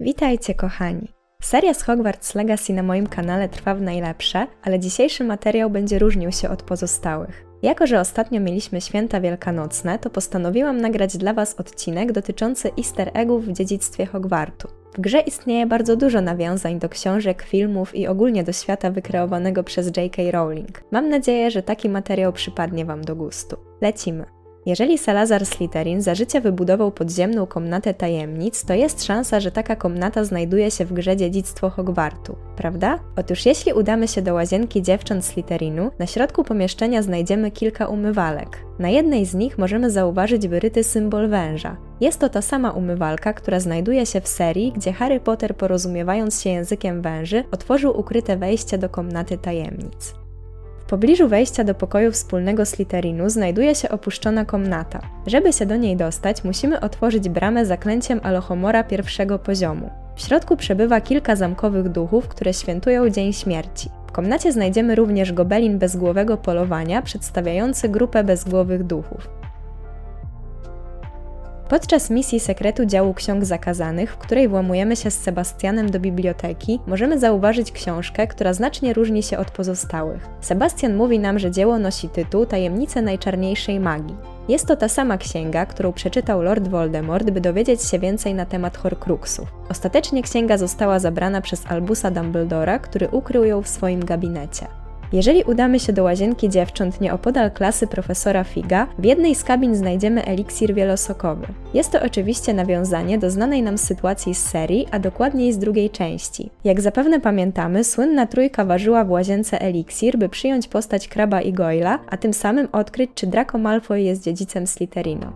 Witajcie kochani! Seria z Hogwarts Legacy na moim kanale trwa w najlepsze, ale dzisiejszy materiał będzie różnił się od pozostałych. Jako, że ostatnio mieliśmy święta wielkanocne, to postanowiłam nagrać dla Was odcinek dotyczący easter eggów w dziedzictwie Hogwartu. W grze istnieje bardzo dużo nawiązań do książek, filmów i ogólnie do świata wykreowanego przez J.K. Rowling. Mam nadzieję, że taki materiał przypadnie Wam do gustu. Lecimy! Jeżeli Salazar Slytherin za życia wybudował podziemną komnatę tajemnic, to jest szansa, że taka komnata znajduje się w grze Dziedzictwo Hogwartu, prawda? Otóż jeśli udamy się do łazienki dziewcząt Slytherinu, na środku pomieszczenia znajdziemy kilka umywalek. Na jednej z nich możemy zauważyć wyryty symbol węża. Jest to ta sama umywalka, która znajduje się w serii, gdzie Harry Potter porozumiewając się językiem węży, otworzył ukryte wejście do komnaty tajemnic. Pobliżu wejścia do pokoju wspólnego Slytherinu znajduje się opuszczona komnata. Żeby się do niej dostać, musimy otworzyć bramę zaklęciem Alohomora pierwszego poziomu. W środku przebywa kilka zamkowych duchów, które świętują Dzień Śmierci. W komnacie znajdziemy również gobelin bezgłowego polowania, przedstawiający grupę bezgłowych duchów. Podczas misji sekretu działu ksiąg zakazanych, w której włamujemy się z Sebastianem do biblioteki, możemy zauważyć książkę, która znacznie różni się od pozostałych. Sebastian mówi nam, że dzieło nosi tytuł Tajemnice najczarniejszej magii. Jest to ta sama księga, którą przeczytał Lord Voldemort, by dowiedzieć się więcej na temat Horcruxów. Ostatecznie księga została zabrana przez Albusa Dumbledora, który ukrył ją w swoim gabinecie. Jeżeli udamy się do łazienki dziewcząt nieopodal klasy profesora Figa, w jednej z kabin znajdziemy eliksir wielosokowy. Jest to oczywiście nawiązanie do znanej nam sytuacji z serii, a dokładniej z drugiej części. Jak zapewne pamiętamy, słynna trójka ważyła w łazience eliksir, by przyjąć postać Kraba i Goyla, a tym samym odkryć, czy Draco Malfoy jest dziedzicem Slytherinu.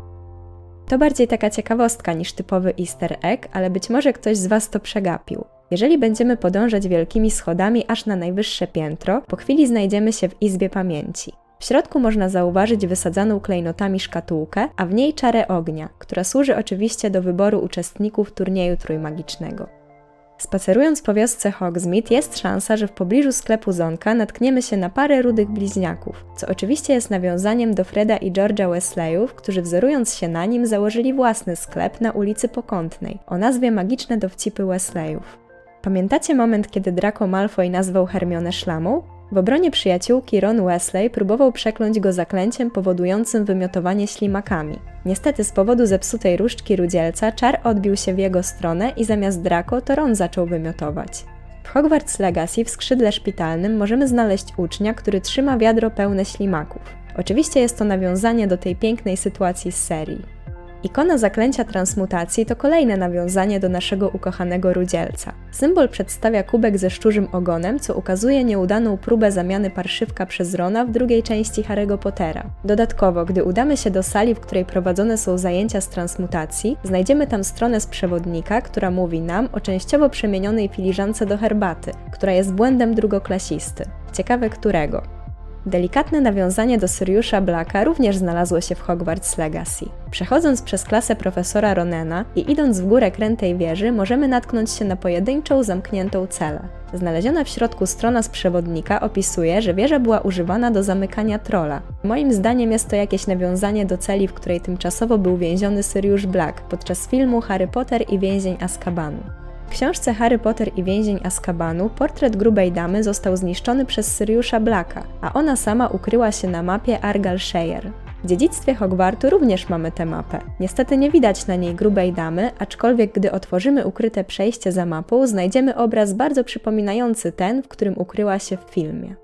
To bardziej taka ciekawostka niż typowy easter egg, ale być może ktoś z Was to przegapił. Jeżeli będziemy podążać wielkimi schodami aż na najwyższe piętro, po chwili znajdziemy się w Izbie Pamięci. W środku można zauważyć wysadzaną klejnotami szkatułkę, a w niej czarę ognia, która służy oczywiście do wyboru uczestników turnieju trójmagicznego. Spacerując po wiosce Hogsmeade jest szansa, że w pobliżu sklepu Zonka natkniemy się na parę rudych bliźniaków, co oczywiście jest nawiązaniem do Freda i George'a Wesleyów, którzy wzorując się na nim założyli własny sklep na ulicy Pokątnej o nazwie Magiczne dowcipy Wesleyów. Pamiętacie moment, kiedy Draco Malfoy nazwał Hermionę szlamą? W obronie przyjaciółki Ron Wesley próbował przekląć go zaklęciem powodującym wymiotowanie ślimakami. Niestety z powodu zepsutej różdżki rudzielca czar odbił się w jego stronę i zamiast Draco to Ron zaczął wymiotować. W Hogwarts Legacy w skrzydle szpitalnym możemy znaleźć ucznia, który trzyma wiadro pełne ślimaków. Oczywiście jest to nawiązanie do tej pięknej sytuacji z serii. Ikona zaklęcia transmutacji to kolejne nawiązanie do naszego ukochanego rudzielca. Symbol przedstawia kubek ze szczurzym ogonem, co ukazuje nieudaną próbę zamiany parszywka przez Rona w drugiej części Harry'ego Pottera. Dodatkowo, gdy udamy się do sali, w której prowadzone są zajęcia z transmutacji, znajdziemy tam stronę z przewodnika, która mówi nam o częściowo przemienionej filiżance do herbaty, która jest błędem drugoklasisty. Ciekawe którego. Delikatne nawiązanie do Siriusza Blacka również znalazło się w Hogwarts Legacy. Przechodząc przez klasę profesora Ronena i idąc w górę krętej wieży, możemy natknąć się na pojedynczą, zamkniętą celę. Znaleziona w środku strona z przewodnika opisuje, że wieża była używana do zamykania trola. Moim zdaniem jest to jakieś nawiązanie do celi, w której tymczasowo był więziony Sirius Black podczas filmu Harry Potter i więzień Azkabanu. Książce Harry Potter i więzień Azkabanu portret grubej damy został zniszczony przez Siriusza Blacka, a ona sama ukryła się na mapie Argal Shire. W dziedzictwie Hogwartu również mamy tę mapę. Niestety nie widać na niej grubej damy, aczkolwiek gdy otworzymy ukryte przejście za mapą, znajdziemy obraz bardzo przypominający ten, w którym ukryła się w filmie.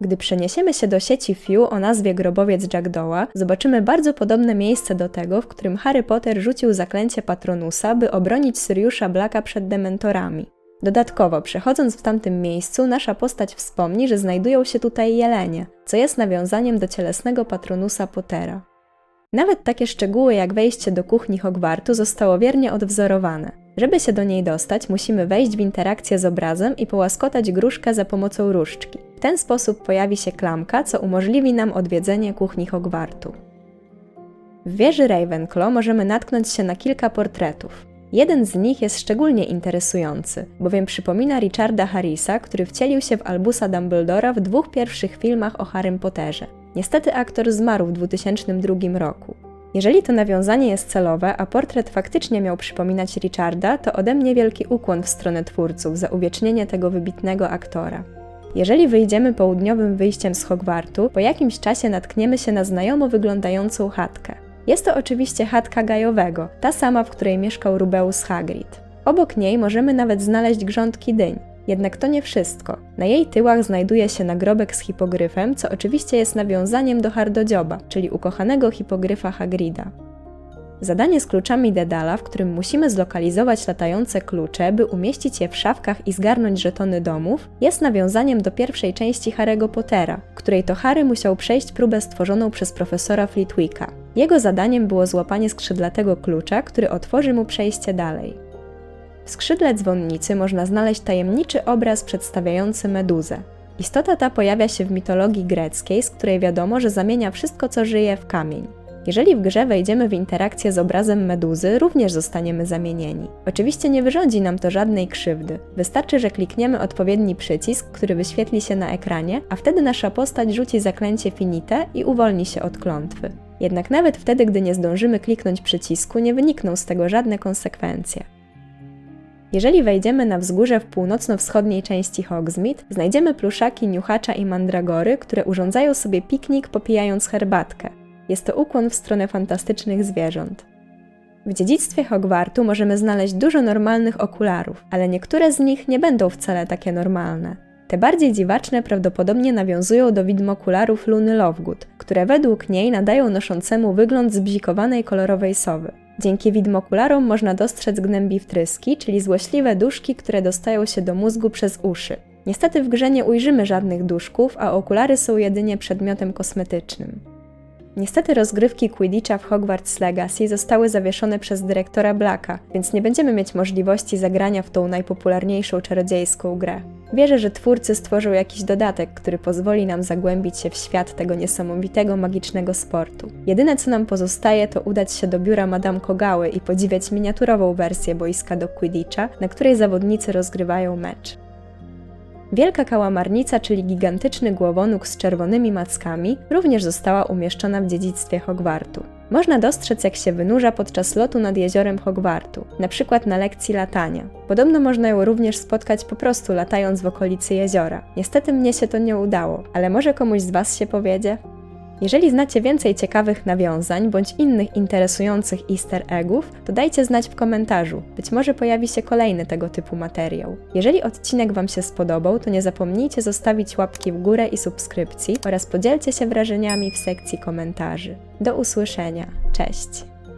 Gdy przeniesiemy się do sieci Few o nazwie Grobowiec Jackdawa, zobaczymy bardzo podobne miejsce do tego, w którym Harry Potter rzucił zaklęcie Patronusa, by obronić Siriusza Blacka przed dementorami. Dodatkowo, przechodząc w tamtym miejscu, nasza postać wspomni, że znajdują się tutaj jelenie, co jest nawiązaniem do cielesnego patronusa Pottera. Nawet takie szczegóły jak wejście do kuchni Hogwartu zostało wiernie odwzorowane. Żeby się do niej dostać, musimy wejść w interakcję z obrazem i połaskotać gruszkę za pomocą różdżki. W ten sposób pojawi się klamka, co umożliwi nam odwiedzenie kuchni Hogwartu. W wieży Ravenclaw możemy natknąć się na kilka portretów. Jeden z nich jest szczególnie interesujący, bowiem przypomina Richarda Harrisa, który wcielił się w Albusa Dumbledora w dwóch pierwszych filmach o Harrym Potterze. Niestety aktor zmarł w 2002 roku. Jeżeli to nawiązanie jest celowe, a portret faktycznie miał przypominać Richarda, to ode mnie wielki ukłon w stronę twórców za uwiecznienie tego wybitnego aktora. Jeżeli wyjdziemy południowym wyjściem z Hogwartu, po jakimś czasie natkniemy się na znajomo wyglądającą chatkę. Jest to oczywiście chatka Gajowego, ta sama, w której mieszkał Rubeus Hagrid. Obok niej możemy nawet znaleźć grządki dyń. Jednak to nie wszystko. Na jej tyłach znajduje się nagrobek z hipogryfem, co oczywiście jest nawiązaniem do Hardodzioba, czyli ukochanego hipogryfa Hagrida. Zadanie z kluczami Dedala, w którym musimy zlokalizować latające klucze, by umieścić je w szafkach i zgarnąć żetony domów, jest nawiązaniem do pierwszej części Harry'ego Pottera, której to Harry musiał przejść próbę stworzoną przez profesora Flitwicka. Jego zadaniem było złapanie skrzydlatego klucza, który otworzy mu przejście dalej. W skrzydle dzwonnicy można znaleźć tajemniczy obraz przedstawiający meduzę. Istota ta pojawia się w mitologii greckiej, z której wiadomo, że zamienia wszystko, co żyje, w kamień. Jeżeli w grze wejdziemy w interakcję z obrazem meduzy, również zostaniemy zamienieni. Oczywiście nie wyrządzi nam to żadnej krzywdy. Wystarczy, że klikniemy odpowiedni przycisk, który wyświetli się na ekranie, a wtedy nasza postać rzuci zaklęcie finite i uwolni się od klątwy. Jednak nawet wtedy, gdy nie zdążymy kliknąć przycisku, nie wynikną z tego żadne konsekwencje. Jeżeli wejdziemy na wzgórze w północno-wschodniej części Hogsmeade, znajdziemy pluszaki Niuchacza i Mandragory, które urządzają sobie piknik popijając herbatkę. Jest to ukłon w stronę fantastycznych zwierząt. W dziedzictwie Hogwartu możemy znaleźć dużo normalnych okularów, ale niektóre z nich nie będą wcale takie normalne. Te bardziej dziwaczne prawdopodobnie nawiązują do widmokularów Luny Lovegood, które według niej nadają noszącemu wygląd zbzikowanej kolorowej sowy. Dzięki widmokularom można dostrzec gnębiwtryski, czyli złośliwe duszki, które dostają się do mózgu przez uszy. Niestety w grze nie ujrzymy żadnych duszków, a okulary są jedynie przedmiotem kosmetycznym. Niestety rozgrywki Quidditcha w Hogwarts Legacy zostały zawieszone przez dyrektora Blacka, więc nie będziemy mieć możliwości zagrania w tą najpopularniejszą czarodziejską grę. Wierzę, że twórcy stworzą jakiś dodatek, który pozwoli nam zagłębić się w świat tego niesamowitego, magicznego sportu. Jedyne co nam pozostaje to udać się do biura Madame Kogały i podziwiać miniaturową wersję boiska do Quidditcha, na której zawodnicy rozgrywają mecz. Wielka kałamarnica, czyli gigantyczny głowonóg z czerwonymi mackami, również została umieszczona w dziedzictwie Hogwartu. Można dostrzec, jak się wynurza podczas lotu nad jeziorem Hogwartu, na przykład na lekcji latania. Podobno można ją również spotkać po prostu latając w okolicy jeziora. Niestety mnie się to nie udało, ale może komuś z Was się powiedzie? Jeżeli znacie więcej ciekawych nawiązań bądź innych interesujących easter eggów, to dajcie znać w komentarzu. Być może pojawi się kolejny tego typu materiał. Jeżeli odcinek Wam się spodobał, to nie zapomnijcie zostawić łapki w górę i subskrypcji oraz podzielcie się wrażeniami w sekcji komentarzy. Do usłyszenia. Cześć!